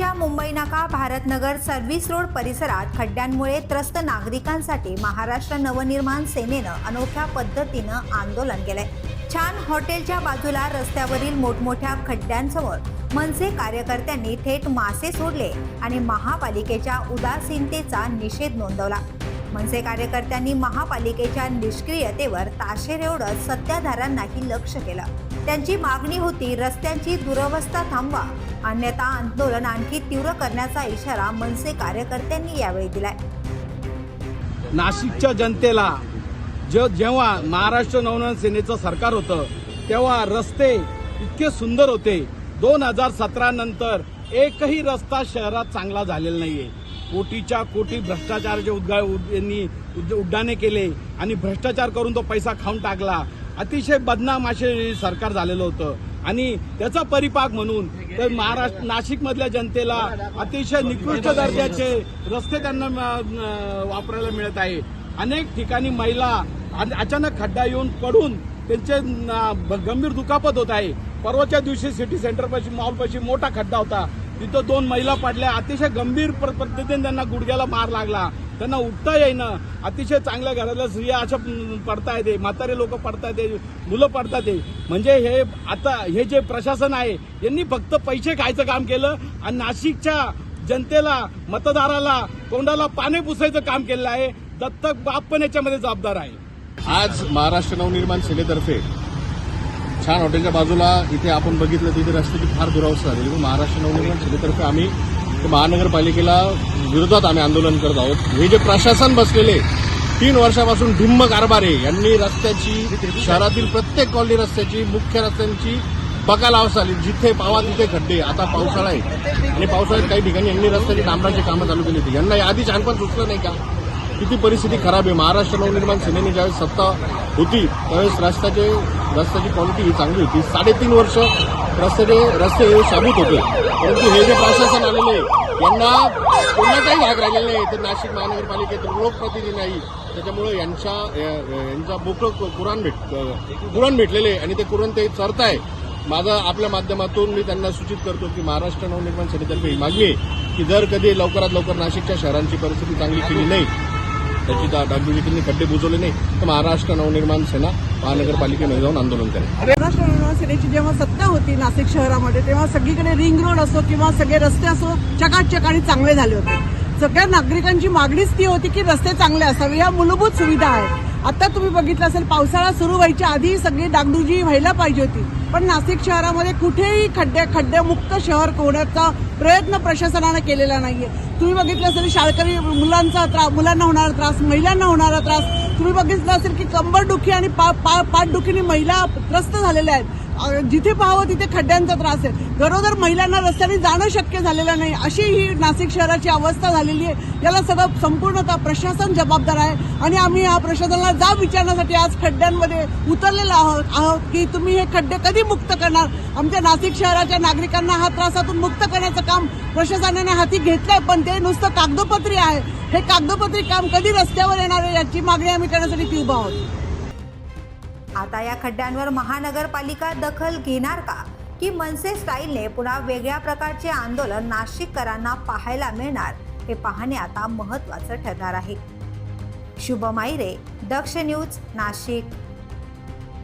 नाशिकच्या मुंबई नाका Bharat Nagar service road परिसरात खड्ड्यांमुळे त्रस्त नागरिकांसाठी महाराष्ट्र नवनिर्माण सेनेनं अनोख्या पद्धतीनं आंदोलन केलंय. छान हॉटेलच्या बाजूला रस्त्यावरील मोठमोठ्या खड्ड्यांसमोर मनसे कार्यकर्त्यांनी थेट मासे सोडले आणि महापालिकेच्या उदासीनतेचा निषेध नोंदवला. मनसे कार्यकर्त्यांनी महापालिकेच्या निष्क्रियतेवर ताशेर एवढं सत्ताधाऱ्यांनाही लक्ष केलं. त्यांची मागणी होती रस्त्यांची दुरवस्था थांबवा. अन्यथा आंदोलन आणखी तीव्र करण्याचा इशारा मनसे कार्यकर्त्यांनी यावेळी दिलाय. नाशिकच्या जनतेला जे जेव्हा महाराष्ट्र नवनिर्माण सेनेचं सरकार होतं तेव्हा रस्ते इतके सुंदर होते. दोन हजार सतरा नंतर एकही रस्ता शहरात चांगला झालेला नाहीये. कोटीच्या कोटी भ्रष्टाचाराचे उद्गा यांनी उड्डाणे केले आणि भ्रष्टाचार करून तो पैसा खाऊन टाकला. अतिशय बदनाम असे सरकार झालेलं होतं. आणि त्याचा परिपाक म्हणून तर महाराष्ट्र नाशिकमधल्या जनतेला अतिशय निकृष्ट दर्जाचे रस्ते त्यांना वापरायला मिळत आहे. अनेक ठिकाणी महिला अचानक खड्डा येऊन पडून त्यांचे गंभीर दुखापत होत आहे. परवाच्या दिवशी सिटी सेंटरपाशी मॉलपाशी मोठा खड्डा होता. तिथं दोन महिला पडल्या. अतिशय गंभीर पद्धतीने त्यांना गुडघ्याला मार लागला. त्यांना उठता येईना. अतिशय चांगल्या घरातल्या स्त्रिया अशा पडता येते. म्हातारे लोक पडता येते. मुलं पडतात म्हणजे हे आता हे जे प्रशासन आहे यांनी फक्त पैसे खायचं काम केलं आणि नाशिकच्या जनतेला मतदाराला तोंडाला पाणी पुसायचं काम केलेलं आहे. दत्तक बाप पण याच्यामध्ये जबाबदार आहे. आज महाराष्ट्र नवनिर्माण सेनेतर्फे छान हॉटेलच्या बाजूला इथे आपण बघितलं तिथे रस्त्याची फार दुरावस्था झालेली महाराष्ट्र नवनिर्माण सेनेतर्फे आम्ही महानगरपालिकेला विरोधात आम्ही आंदोलन करत आहोत. हे जे प्रशासन बसलेले तीन वर्षापासून ढिम्म कारभारे यांनी रस्त्याची शहरातील प्रत्येक कॉलनी रस्त्याची मुख्य रस्त्यांची बकाल अवस्था आली. जिथे पावा तिथे खड्डे. आता पावसाळा आहे. आणि पावसाळ्यात काही ठिकाणी यांनी रस्त्याची डांबराची कामं चालू केली होती. यांना आधी छानपण सुचलं नाही का? किती परिस्थिती खराब आहे. महाराष्ट्र नवनिर्माण सेनेने ज्यावेळेस सत्ता होती त्यावेळेस रस्त्याचे रस्त्याची क्वालिटी ही चांगली होती. साडेतीन वर्ष रस्त्याचे रस्ते हे शाबूत होते. परंतु हे जे प्रशासन आलेले आहे, यांना कोणाचाही भाग राहिलेला नाही. तर नाशिक महानगरपालिकेत लोकप्रतिनिधी नाही. त्याच्यामुळे यांच्या यांचा बोकं कुराण भेट कुराण भेटलेले आहे आणि ते कुरण ते चरताय. माझं आपल्या माध्यमातून मी त्यांना सूचित करतो की महाराष्ट्र नवनिर्माण सेनेतर्फे ही मागणी की जर कधी लवकरात लवकर नाशिकच्या शहरांची परिस्थिती चांगली केली नाही त्याची डा- खड्डे बुजवले नाही तर महाराष्ट्र नवनिर्माण सेना महानगरपालिकेमध्ये जाऊन आंदोलन करेल. महाराष्ट्र नवनिर्माण सेनेची जेव्हा सत्ता होती नाशिक शहरामध्ये तेव्हा सगळीकडे रिंग रोड असो किंवा सगळे रस्ते असो चकाचक आणि चांगले झाले होते. सगळ्या नागरिकांची मागणीच ती होती की रस्ते चांगले असावे या मूलभूत सुविधा आहेत. आता तुम्ही बघितलं असेल पावसाळा सुरू व्हायच्या आधी सगळी डागडुजी व्हायला पाहिजे होती. पण नाशिक शहरामध्ये कुठेही खड्डे खड्डेमुक्त शहर होण्याचा प्रयत्न प्रशासनानं केलेला नाहीये. तुम्ही बघितलं असेल शाळकरी मुलांचा त्रास मुलांना होणारा त्रास महिलांना होणारा त्रास. तुम्ही बघितलं असेल की कंबरदुखी आणि पा, पा, पाठदुखीने महिला त्रस्त झालेल्या आहेत. जिथे पाहावं तिथे खड्ड्यांचा त्रास आहे. गरोदर महिलांना रस्त्याने जाणं शक्य झालेलं नाही. अशी ही नाशिक शहराची अवस्था झालेली आहे. याला सगळं संपूर्णतः प्रशासन जबाबदार आहे. आणि आम्ही या प्रशासनाला जाब विचारण्यासाठी आज खड्ड्यांमध्ये उतरलेलो आहोत आहोत की तुम्ही हे खड्डे कधी मुक्त करणार? आमच्या नाशिक शहराच्या नागरिकांना हा त्रासातून मुक्त करण्याचं काम प्रशासनाने हाती घेतलंय. पण ते नुसतं कागदोपत्री आहे. हे कागदोपत्री काम कधी रस्त्यावर येणार आहे याची मागणी आम्ही करण्यासाठी ती उभा आहोत. आता या खड्ड्यांवर महानगरपालिका दखल घेणार का? की मनसे स्टाईलने पुन्हा वेगळ्या प्रकारचे आंदोलन नाशिककरांना पाहायला मिळणार? हे पाहणे आता महत्त्वाचं ठरणार आहे. शुभमाईरे दक्ष न्यूज नाशिक.